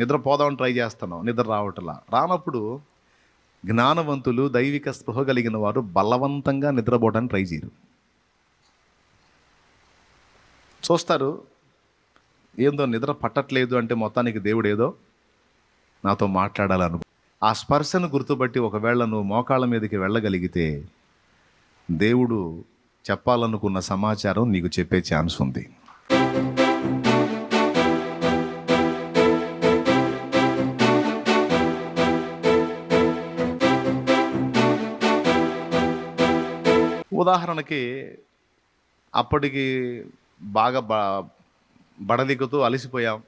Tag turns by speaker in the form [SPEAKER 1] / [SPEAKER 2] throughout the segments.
[SPEAKER 1] నిద్ర పోదామని ట్రై చేస్తున్నావు నిద్ర రావట్లా. రానప్పుడు జ్ఞానవంతులు దైవిక స్పృహ కలిగిన వారు బలవంతంగా నిద్రపోవడానికి ట్రై చేయరు. చూస్తారు ఏందో నిద్ర పట్టట్లేదు అంటే మొత్తానికి దేవుడు ఏదో నాతో మాట్లాడాలను ఆ స్పర్శను గుర్తుపట్టి ఒకవేళ నువ్వు మోకాళ్ళ మీదకి వెళ్ళగలిగితే దేవుడు చెప్పాలనుకున్న సమాచారం నీకు చెప్పే ఛాన్స్ ఉంది. ఉదాహరణకి అప్పటికి బాగా బ బడదిక్కుతూ అలసిపోయాం.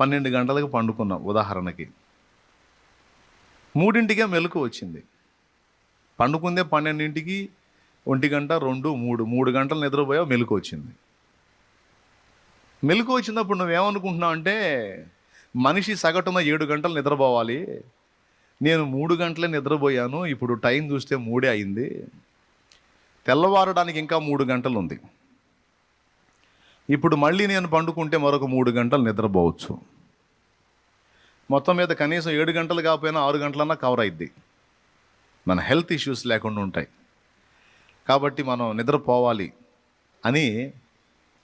[SPEAKER 1] పన్నెండు గంటలకు పండుకున్నాం ఉదాహరణకి. మూడింటికే మెలకు వచ్చింది. పండుకుందే పన్నెండింటికి ఒంటి గంట రెండు మూడు మూడు గంటలు నిద్రపోయావు మెలకు వచ్చింది. మెలకు వచ్చినప్పుడు నువ్వేమనుకుంటున్నావు అంటే మనిషి సగటున ఏడు గంటలు నిద్రపోవాలి. నేను మూడు గంటలే నిద్రపోయాను ఇప్పుడు టైం చూస్తే మూడే అయింది. తెల్లవారడానికి ఇంకా మూడు గంటలు ఉంది ఇప్పుడు మళ్ళీ నేను పండుకుంటే మరొక మూడు గంటలు నిద్రపోవచ్చు. మొత్తం మీద కనీసం ఏడు గంటలు కాకపోయినా ఆరు గంటలన్నా కవర్ అయిద్ది. మన హెల్త్ ఇష్యూస్ లేకుండా ఉంటాయి. కాబట్టి మనం నిద్రపోవాలి అని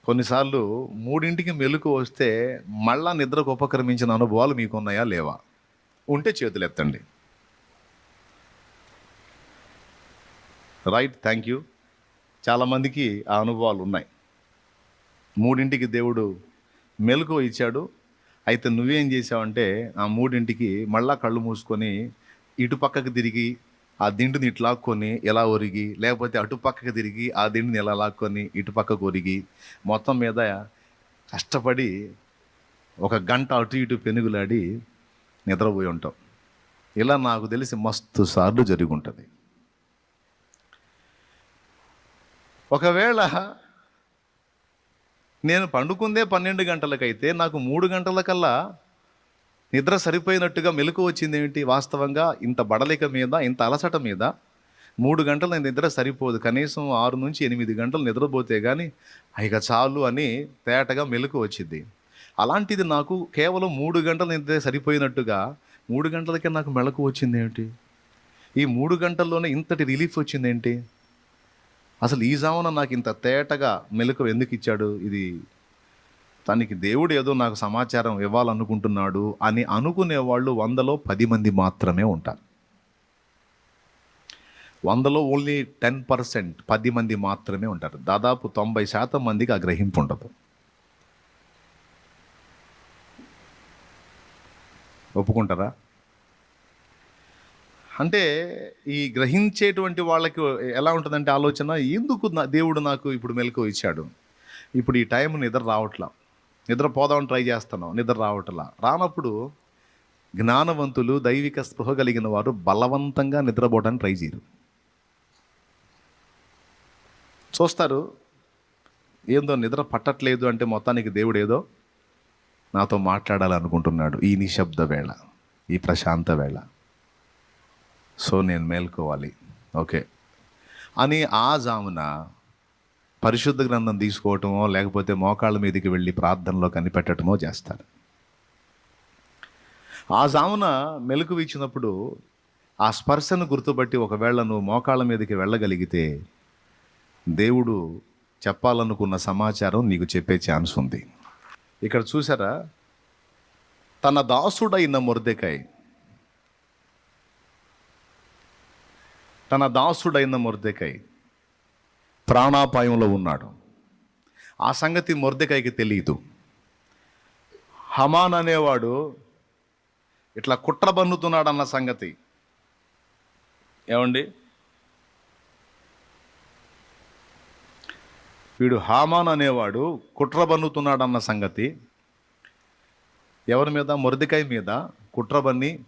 [SPEAKER 1] కొన్నిసార్లు మూడింటికి మెలకు వస్తే మళ్ళా నిద్రకు ఉపక్రమించిన అనుభవాలు మీకున్నాయా లేవా? ఉంటే చేతులు ఎత్తండి రైట్ థ్యాంక్ యూ చాలామందికి ఆ అనుభవాలు ఉన్నాయి. మూడింటికి దేవుడు మెలకు ఇచ్చాడు. అయితే నువ్వేం చేసావంటే ఆ మూడింటికి మళ్ళా కళ్ళు మూసుకొని ఇటు పక్కకు తిరిగి ఆ దిండుని ఇటు లాక్కొని ఎలా ఒరిగి లేకపోతే అటు పక్కకు తిరిగి ఆ దిండుని ఎలా లాక్కొని ఇటు పక్కకు ఒరిగి మొత్తం మీద కష్టపడి ఒక గంట అటు ఇటు పెనుగులాడి నిద్రపోయి ఉంటాం. ఇలా నాకు తెలిసి మస్తు సార్లు జరిగి ఉంటుంది. ఒకవేళ నేను పండుకుందే పన్నెండు గంటలకైతే నాకు మూడు గంటలకల్లా నిద్ర సరిపోయినట్టుగా మెలకు వచ్చింది ఏమిటి? వాస్తవంగా ఇంత బడలిక మీద ఇంత అలసట మీద మూడు గంటల నిద్ర సరిపోదు. కనీసం ఆరు నుంచి ఎనిమిది గంటలు నిద్రపోతే కానీ ఇక చాలు అని తేటగా మెలకు వచ్చింది. అలాంటిది నాకు కేవలం మూడు గంటల నిద్ర సరిపోయినట్టుగా మూడు గంటలకే నాకు మెలకు వచ్చింది ఏమిటి? ఈ మూడు గంటల్లోనే ఇంతటి రిలీఫ్ వచ్చింది ఏంటి? అసలు ఈ జామున నాకు ఇంత తేటగా మెలకు ఎందుకు ఇచ్చాడు? ఇది తనకి దేవుడు ఏదో నాకు సమాచారం ఇవ్వాలనుకుంటున్నాడు అని అనుకునే వాళ్ళు వందలో పది మంది మాత్రమే ఉంటారు. వందలో ఓన్లీ టెన్ పర్సెంట్ పది మంది మాత్రమే ఉంటారు. దాదాపు తొంభై శాతం మందికి ఆ గ్రహింపు ఉండదు. ఒప్పుకుంటారా? అంటే ఈ గ్రహించేటువంటి వాళ్ళకి ఎలా ఉంటుందంటే ఆలోచన ఎందుకు నా దేవుడు నాకు ఇప్పుడు మెలకు ఇచ్చాడు? ఇప్పుడు ఈ టైం నిద్ర రావట్లా. నిద్రపోదామని ట్రై చేస్తున్నాం నిద్ర రావట్లా. రానప్పుడు జ్ఞానవంతులు దైవిక స్పృహ కలిగిన వారు బలవంతంగా నిద్రపోవడానికి ట్రై చేయరు. చూస్తారు ఏందో నిద్ర పట్టట్లేదు అంటే మొత్తానికి దేవుడు ఏదో నాతో మాట్లాడాలనుకుంటున్నాడు. ఈ నిశ్శబ్ద వేళ ఈ ప్రశాంత వేళ. సో నేను మేల్కోవాలి. ఓకే. అని ఆ జామున పరిశుద్ధ గ్రంథం తీసుకోవటమో లేకపోతే మోకాళ్ళ మీదకి వెళ్ళి ప్రార్థనలో కనిపెట్టడమో చేస్తారు. ఆ జామున మెలకు ఇచ్చినప్పుడు ఆ స్పర్శను గుర్తుపట్టి ఒకవేళ నువ్వు మోకాళ్ళ మీదకి వెళ్ళగలిగితే దేవుడు చెప్పాలనుకున్న సమాచారం నీకు చెప్పే ఛాన్స్ ఉంది. ఇక్కడ చూసారా? తన దాసుడైన మురదకాయ్ తన దాసుడైన మొర్దెకై ప్రాణాపాయంలో ఉన్నాడు. ఆ సంగతి మొర్దెకైకి తెలియదు హమాన్ అనేవాడు ఇట్లా కుట్ర బన్నుతున్నాడు అన్న సంగతి. ఏమండి? వీడు హామాన్ అనేవాడు కుట్ర బన్నుతున్నాడు అన్న సంగతి. ఎవరి మీద? మొరదికాయ మీద కుట్రబన్ని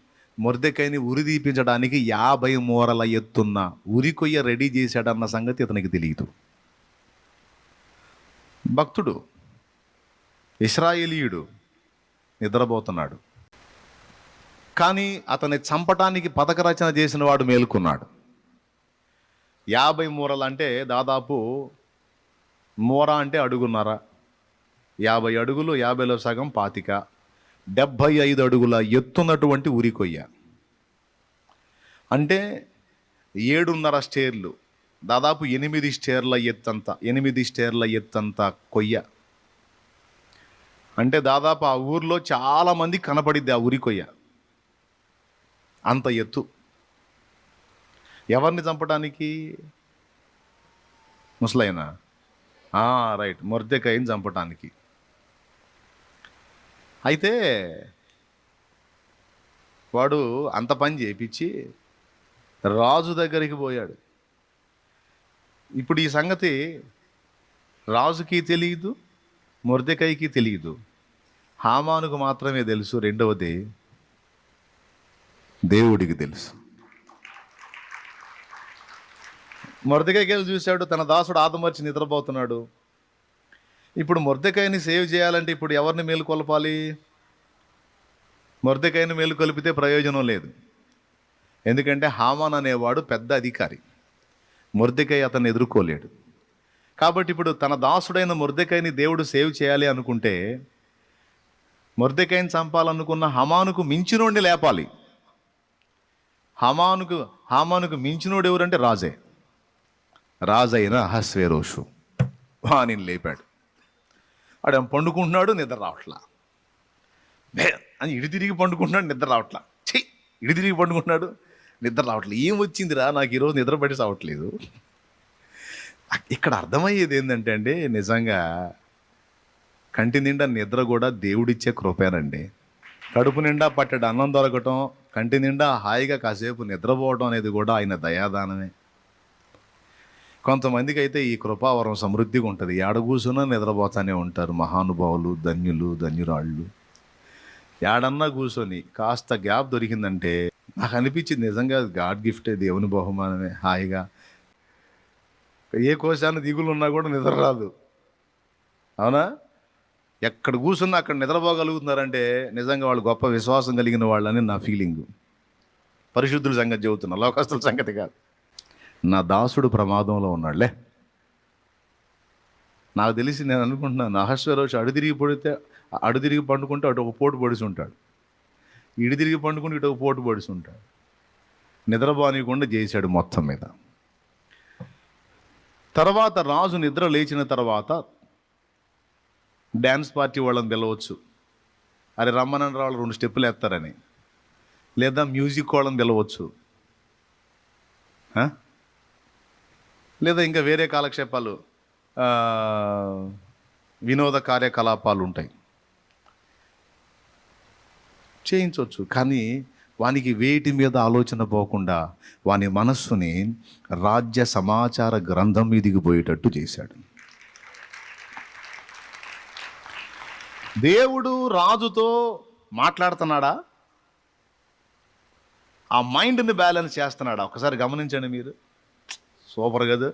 [SPEAKER 1] మొరదికాయని ఉరి తీపించడానికి యాభై మూరల ఎత్తున్న ఉరి కొయ్య రెడీ చేశాడన్న సంగతి అతనికి తెలియదు. భక్తుడు ఇస్రాయేలీయుడు నిద్రపోతున్నాడు. కానీ అతని చంపటానికి పథక రచన చేసిన వాడు మేలుకున్నాడు. యాభై మూరలు అంటే దాదాపు మూర అంటే అడుగున్నర. యాభై అడుగులు యాభైలో సగం పాతిక. డెబ్భై ఐదు అడుగుల ఎత్తున్నటువంటి ఉరికొయ్య అంటే ఏడున్నర స్టేర్లు దాదాపు ఎనిమిది స్టేర్ల ఎత్తంత ఎనిమిది స్టేర్ల ఎత్తంత కొయ్య. అంటే దాదాపు ఆ ఊర్లో చాలామంది కనపడిద్ది ఆ ఉరి కొయ్య. అంత ఎత్తు. ఎవరిని చంపడానికి ముసలైనా? రైట్. మొర్దెకాయని చంపటానికి. అయితే వాడు అంత పని చేపించి రాజు దగ్గరికి పోయాడు. ఇప్పుడు ఈ సంగతి రాజుకి తెలియదు మురదకాయకి తెలియదు హామానుకు మాత్రమే తెలుసు రెండవది దేవుడికి తెలుసు. మురదకాయకి వెళ్ళి చూశాడు తన దాసుడు ఆదమర్చి నిద్రపోతున్నాడు. ఇప్పుడు మొర్దకాయని సేవ్ చేయాలంటే ఇప్పుడు ఎవరిని మేలుకొలపాలి మొర్దకాయని మేలుకొలిపితే ప్రయోజనం లేదు. ఎందుకంటే హామాన్ అనేవాడు పెద్ద అధికారి. మొర్దకాయ అతన్ని ఎదుర్కోలేడు. కాబట్టి ఇప్పుడు తన దాసుడైన మొర్దకాయని దేవుడు సేవ్ చేయాలి అనుకుంటే మొర్దకాయని చంపాలనుకున్న హమానుకు మించినోడిని లేపాలి. హమానుకు హామానుకు మించినోడు ఎవరంటే రాజే. రాజైన అహస్వేరోషు. వాణిని లేపాడు. ఆడేం పండుకుంటున్నాడు? నిద్ర రావట్లా. బే అని ఇడి తిరిగి పండుకుంటున్నాడు నిద్ర రావట్లా. చెయ్యి ఇడి తిరిగి పండుకుంటున్నాడు నిద్ర రావట్లేదు ఏం వచ్చిందిరా? నాకు ఈరోజు నిద్ర పట్టి రావట్లేదు ఇక్కడ అర్థమయ్యేది ఏంటంటే అండి నిజంగా కంటి నిండా నిద్ర కూడా దేవుడిచ్చే కృపేనండి. కడుపు నిండా పట్టడు అన్నం దొరకటం కంటి నిండా హాయిగా కాసేపు నిద్రపోవడం అనేది కూడా ఆయన దయాదానమే. కొంతమందికి అయితే ఈ కృపావరం సమృద్ధిగా ఉంటుంది. ఏడ నిద్రపోతానే ఉంటారు. మహానుభావులు ధన్యులు ధన్యురాళ్ళు. ఏడన్నా కూర్చొని కాస్త గ్యాప్ దొరికిందంటే నాకు అనిపించింది నిజంగా గాడ్ గిఫ్టే దేవుని బహుమానమే హాయిగా. ఏ కోశాన్ని దిగులు ఉన్నా కూడా నిద్ర రాదు. అవునా? ఎక్కడ కూర్చున్నా అక్కడ నిద్రపోగలుగుతున్నారంటే నిజంగా వాళ్ళు గొప్ప విశ్వాసం కలిగిన వాళ్ళని నా ఫీలింగ్. పరిశుద్ధుల సంగతి చెబుతున్నా లోకస్తుల సంగతి కాదు. నా దాసుడు ప్రమాదంలో ఉన్నాడులే. నాకు తెలిసి నేను అనుకుంటున్నాను అహస్వరోజు అడు తిరిగి పడితే అడు తిరిగి పండుకుంటే అటు ఒక పోటు పడిసి ఉంటాడు. ఇడి తిరిగి పండుకుంటే ఇటు ఒక పోటు పడిసి ఉంటాడు. నిద్రపోనీయకుండా చేశాడు మొత్తం మీద. తర్వాత రాజు నిద్ర లేచిన తర్వాత డ్యాన్స్ పార్టీ వాళ్ళని పిలవచ్చు. అరే రమ్మనని వాళ్ళు రెండు స్టెప్పులు వేస్తారని. లేదా మ్యూజిక్ వాళ్ళని పిలవచ్చు. లేదా ఇంకా వేరే కాలక్షేపాలు వినోద కార్యకలాపాలు ఉంటాయి. చేయించవచ్చు కానీ వానికి వేటి మీద ఆలోచన పోకుండా వాని మనస్సుని రాజ్య సమాచార గ్రంథం మీదికి పోయేటట్టు చేశాడు. దేవుడు రాజుతో మాట్లాడుతున్నాడా? ఆ మైండ్ని బ్యాలెన్స్ చేస్తున్నాడా? ఒకసారి గమనించండి మీరు. సూపర్ కదా.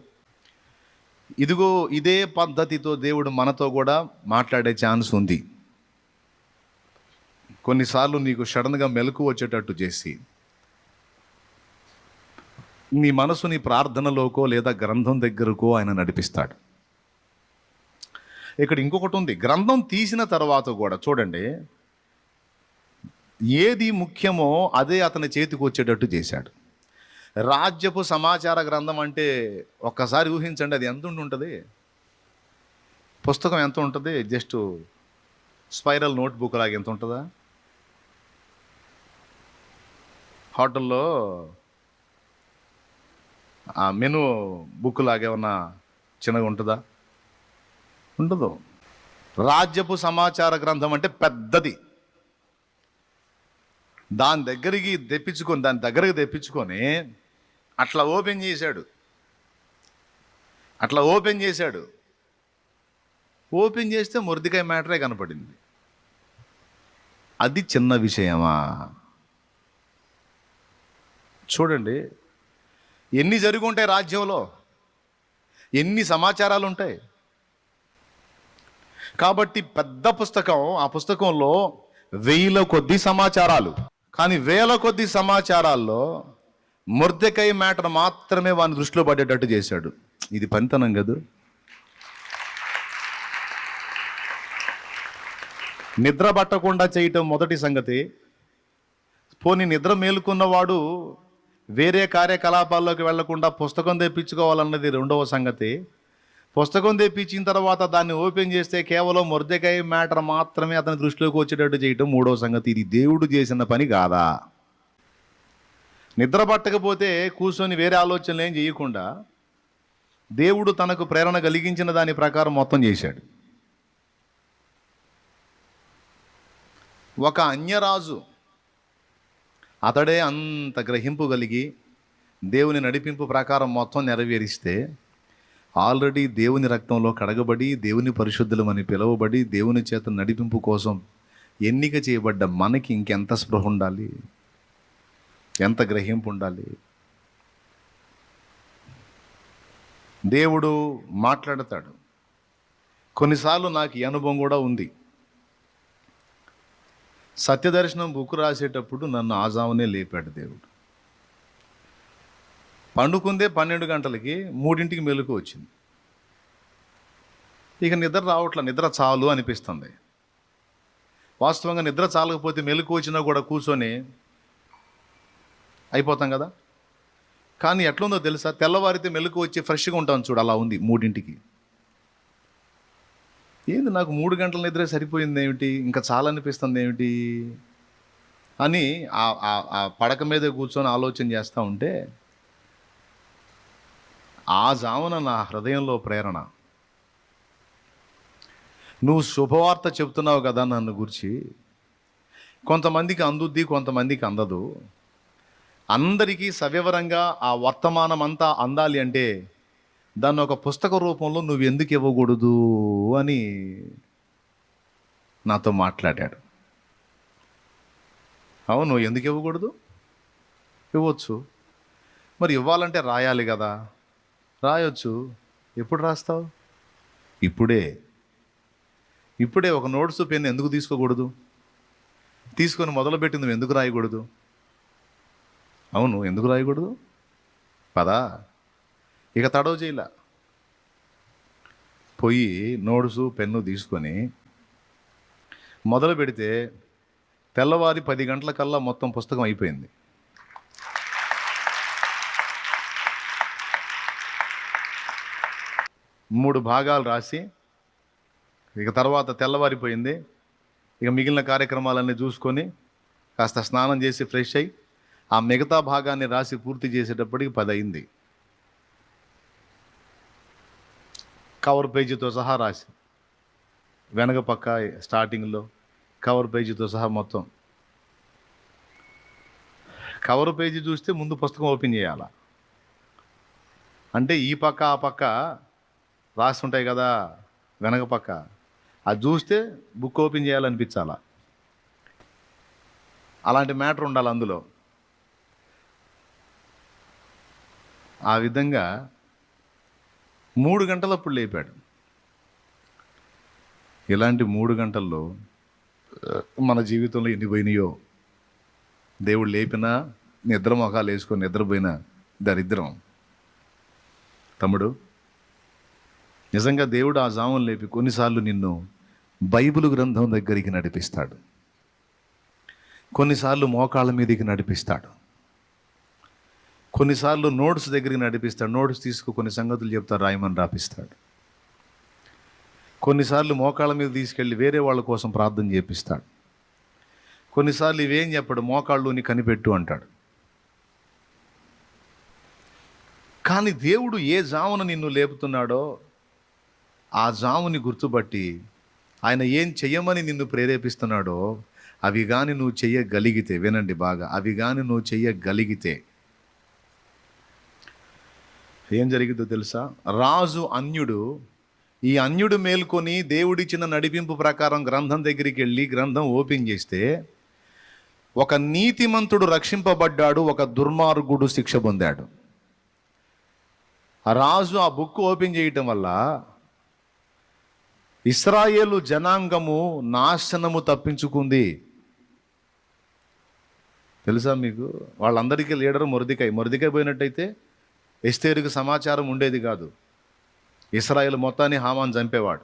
[SPEAKER 1] ఇదిగో ఇదే పద్ధతితో దేవుడు మనతో కూడా మాట్లాడే ఛాన్స్ ఉంది. కొన్నిసార్లు నీకు సడన్గా మెలకు వచ్చేటట్టు చేసి నీ మనసు నీ ప్రార్థనలోకో లేదా గ్రంథం దగ్గరకో ఆయన నడిపిస్తాడు. ఇక్కడ ఇంకొకటి ఉంది. గ్రంథం తీసిన తర్వాత కూడా చూడండి ఏది ముఖ్యమో అదే అతని చేతికి వచ్చేటట్టు చేశాడు. రాజ్యపు సమాచార గ్రంథం అంటే ఒక్కసారి ఊహించండి అది ఎంత ఉంటుంది పుస్తకం ఎంత ఉంటుంది? జస్ట్ స్పైరల్ నోట్బుక్ లాగా ఎంత ఉంటుందా? హోటల్లో ఆ మెను బుక్ లాగా ఏమన్నా చిన్నగా ఉంటుందా? ఉండదు. రాజ్యపు సమాచార గ్రంథం అంటే పెద్దది. దాని దగ్గరికి తెప్పించుకొని దాని దగ్గరికి తెప్పించుకొని అట్లా ఓపెన్ చేశాడు. అట్లా ఓపెన్ చేశాడు. ఓపెన్ చేస్తే మురదికాయ మ్యాటరే కనపడింది. అది చిన్న విషయమా? చూడండి ఎన్ని జరుగుంటాయి ఉంటాయి రాజ్యంలో? ఎన్ని సమాచారాలు ఉంటాయి కాబట్టి పెద్ద పుస్తకం ఆ పుస్తకంలో వెయ్యిల కొద్ది సమాచారాలు. కానీ వేల కొద్ది సమాచారాల్లో ముర్దకై మ్యాటర్ మాత్రమే వాని దృష్టిలో పడేటట్టు చేశాడు. ఇది పనితనం కదా? నిద్ర పట్టకుండా చేయటం మొదటి సంగతి. పోనీ నిద్ర మేలుకున్నవాడు వేరే కార్యకలాపాల్లోకి వెళ్ళకుండా పుస్తకం తెప్పించుకోవాలన్నది రెండవ సంగతి. పుస్తకం తెప్పించిన తర్వాత దాన్ని ఓపెన్ చేస్తే కేవలం మొర్దకాయ మ్యాటర్ మాత్రమే అతని దృష్టిలోకి వచ్చేటట్టు చేయటం మూడవ సంగతి. ఇది దేవుడు చేసిన పని కాదా? నిద్ర పట్టకపోతే కూర్చొని వేరే ఆలోచనలు ఏం చేయకుండా దేవుడు తనకు ప్రేరణ కలిగించిన దాని ప్రకారం మొత్తం చేశాడు. ఒక అన్యరాజు అతడే అంత గ్రహింపు కలిగి దేవుని నడిపింపు ప్రకారం మొత్తం నెరవేరిస్తే ఆల్రెడీ దేవుని రక్తంలో కడగబడి దేవుని పరిశుద్ధులమని పిలువబడి దేవుని చేత నడిపింపు కోసం ఎన్నిక చేయబడ్డ మనకి ఇంకెంత స్పృహ ఉండాలి? ఎంత గ్రహింపు ఉండాలి? దేవుడు మాట్లాడతాడు. కొన్నిసార్లు నాకు ఈ అనుభవం కూడా ఉంది. సత్యదర్శనం బుక్ రాసేటప్పుడు నన్ను ఆజామునే లేపాడు దేవుడు. పండుకుందే పన్నెండు గంటలకి మూడింటికి మెలకు వచ్చింది. ఇక నిద్ర రావట్ల నిద్ర చాలు అనిపిస్తుంది. వాస్తవంగా నిద్ర చాలకపోతే మెలకు వచ్చినా కూడా కూర్చొని అయిపోతాం కదా? కానీ ఎట్లుందో తెలుసా? తెల్లవారితే మెలకు వచ్చి ఫ్రెష్గా ఉంటాం చూడు అలా ఉంది మూడింటికి. ఏంది నాకు మూడు గంటల నిద్ర సరిపోయింది ఏమిటి? ఇంకా చాలా అనిపిస్తుంది ఏమిటి? అని ఆ- ఆ పడక మీద కూర్చొని ఆలోచన చేస్తూ ఉంటే ఆ జామున నా హృదయంలో ప్రేరణ. నువ్వు శుభవార్త చెప్తున్నావు కదా నన్ను గురించి. కొంతమందికి అందుద్ది కొంతమందికి అందదు. అందరికీ సవివరంగా ఆ వర్తమానం అంతా అందాలి అంటే దాన్ని ఒక పుస్తక రూపంలో నువ్వు ఎందుకు ఇవ్వకూడదు అని నాతో మాట్లాడాడు. అవును ఎందుకు ఇవ్వకూడదు? ఇవ్వచ్చు. మరి ఇవ్వాలంటే రాయాలి కదా. రాయొచ్చు. ఎప్పుడు రాస్తావు? ఇప్పుడే. ఇప్పుడే ఒక నోట్స్ పెన్ ఎందుకు తీసుకోకూడదు? తీసుకొని మొదలుపెట్టి నువ్వు ఎందుకు రాయకూడదు? అవును ఎందుకు రాయకూడదు? పదా. ఇక తడవ చేయలా. పోయి నోట్సు పెన్ను తీసుకొని మొదలు పెడితే తెల్లవారి పది గంటల కల్లా మొత్తం పుస్తకం అయిపోయింది. మూడు భాగాలు రాసి ఇక తర్వాత తెల్లవారిపోయింది. ఇక మిగిలిన కార్యక్రమాలన్నీ చూసుకొని కాస్త స్నానం చేసి ఫ్రెష్ అయ్యి ఆ మిగతా భాగాన్ని రాసి పూర్తి చేసేటప్పటికి పది అయింది కవర్ పేజీతో సహా రాసి వెనక పక్క స్టార్టింగ్లో కవర్ పేజీతో సహా మొత్తం. కవర్ పేజీ చూస్తే ముందు పుస్తకం ఓపెన్ చేయాలా. అంటే ఈ పక్క ఆ పక్క రాసి ఉంటాయి కదా వెనక పక్క. అది చూస్తే బుక్ ఓపెన్ చేయాలనిపించాలా. అలాంటి మ్యాటర్ ఉండాలి అందులో. ఆ విధంగా మూడు గంటలప్పుడు లేపాడు. ఇలాంటి మూడు గంటల్లో మన జీవితంలో ఎన్ని పోయినాయో దేవుడు లేపినా నిద్ర మొఖాలు వేసుకొని నిద్రపోయినా దరిద్రం. తమ్ముడు నిజంగా దేవుడు ఆ జామం లేపి కొన్నిసార్లు నిన్ను బైబిల్ గ్రంథం దగ్గరికి నడిపిస్తాడు. కొన్నిసార్లు మోకాళ్ళ మీదకి నడిపిస్తాడు. కొన్నిసార్లు నోట్స్ దగ్గరికి నడిపిస్తాడు. నోట్స్ తీసుకు కొన్ని సంగతులు చెప్తాడు రాయమని రాపిస్తాడు. కొన్నిసార్లు మోకాళ్ళ మీద తీసుకెళ్ళి వేరే వాళ్ళ కోసం ప్రార్థన చేపిస్తాడు. కొన్నిసార్లు ఇవేం చెప్పడు మోకాళ్ళుని కనిపెట్టు అంటాడు. కానీ దేవుడు ఏ జామున నిన్ను లేపుతున్నాడో ఆ జాముని గుర్తుపట్టి ఆయన ఏం చెయ్యమని నిన్ను ప్రేరేపిస్తున్నాడో అవి కానీ నువ్వు చెయ్యగలిగితే వినండి బాగా అవి కానీ నువ్వు చెయ్యగలిగితే ఏం జరిగిందో తెలుసా? రాజు అన్యుడు ఈ అన్యుడు మేల్కొని దేవుడిచ్చిన నడిపింపు ప్రకారం గ్రంథం దగ్గరికి వెళ్ళి గ్రంథం ఓపెన్ చేస్తే ఒక నీతిమంతుడు రక్షింపబడ్డాడు ఒక దుర్మార్గుడు శిక్ష పొందాడు. ఆ రాజు ఆ బుక్ ఓపెన్ చేయటం వల్ల ఇస్రాయేలు జనాంగము నాశనము తప్పించుకుంది. తెలుసా మీకు? వాళ్ళందరికీ లీడర్ మొరదికాయ మురదికాయ పోయినట్టయితే ఎస్తేరుకు సమాచారం ఉండేది కాదు. ఇస్రాయేల్ మొత్తాన్ని హామాన్ చంపేవాడు.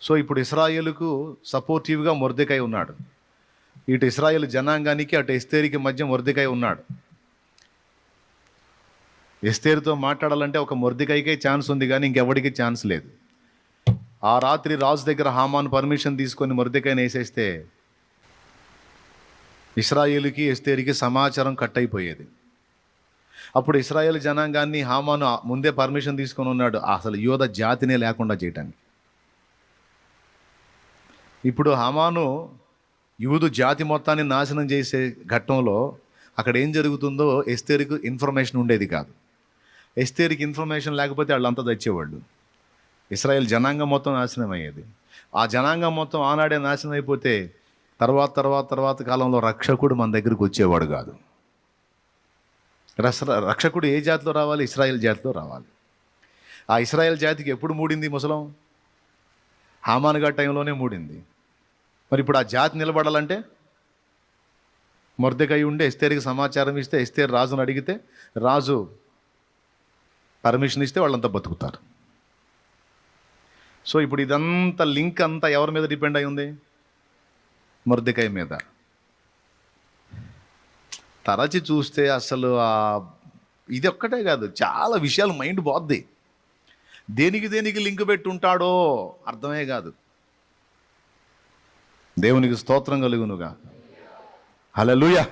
[SPEAKER 1] సో ఇప్పుడు ఇస్రాయేల్కు సపోర్టివ్గా మొర్దెకాయ ఉన్నాడు. ఇటు ఇస్రాయేల్ జనాంగానికి అటు ఎస్తేరికి మధ్య మొర్దెకాయ ఉన్నాడు. ఎస్తేరుతో మాట్లాడాలంటే ఒక మొర్దికైకే ఛాన్స్ ఉంది కానీ ఇంకెవడికి ఛాన్స్ లేదు. ఆ రాత్రి రాజు దగ్గర హామాన్ పర్మిషన్ తీసుకొని మొర్దికైని వేసేస్తే ఇస్రాయేల్కి ఎస్తేరికి సమాచారం కట్ అయిపోయేది. అప్పుడు ఇస్రాయేల్ జనాంగాన్ని హామాను ముందే పర్మిషన్ తీసుకొని ఉన్నాడు. అసలు యోధ జాతినే లేకుండా చేయటానికి. ఇప్పుడు హామాను యూదు జాతి మొత్తాన్ని నాశనం చేసే ఘట్టంలో అక్కడ ఏం జరుగుతుందో ఎస్తేరికి ఇన్ఫర్మేషన్ ఉండేది కాదు. ఎస్తేరికి ఇన్ఫర్మేషన్ లేకపోతే వాళ్ళంతా తెచ్చేవాళ్ళు ఇస్రాయెల్ జనాంగం మొత్తం నాశనం అయ్యేది ఆ జనాంగం మొత్తం ఆనాడే నాశనం అయిపోతే తర్వాత తర్వాత తర్వాత కాలంలో రక్షకుడు మన దగ్గరికి వచ్చేవాడు కాదు. రస రక్షకుడు ఏ జాతిలో రావాలి? ఇస్రాయల్ జాతిలో రావాలి. ఆ ఇస్రాయల్ జాతికి ఎప్పుడు మూడింది ముసలం? హామానుగా టైంలోనే మూడింది. మరి ఇప్పుడు ఆ జాతి నిలబడాలంటే? మొర్దెకై ఉండే ఎస్తేరికి సమాచారం ఇస్తే ఎస్తేరు రాజును అడిగితే రాజు పర్మిషన్ ఇస్తే వాళ్ళంతా బతుకుతారు. సో ఇప్పుడు ఇదంతా లింక్ అంతా ఎవరి మీద డిపెండ్ అయి ఉంది? మొర్దెకాయ మీద. తరచి చూస్తే అసలు ఇది ఒక్కటే కాదు చాలా విషయాలు మైండ్ పోద్ది. దేనికి దేనికి లింక్ పెట్టి ఉంటాడో అర్థమే కాదు. దేవునికి స్తోత్రం కలుగునుగా హలలుయా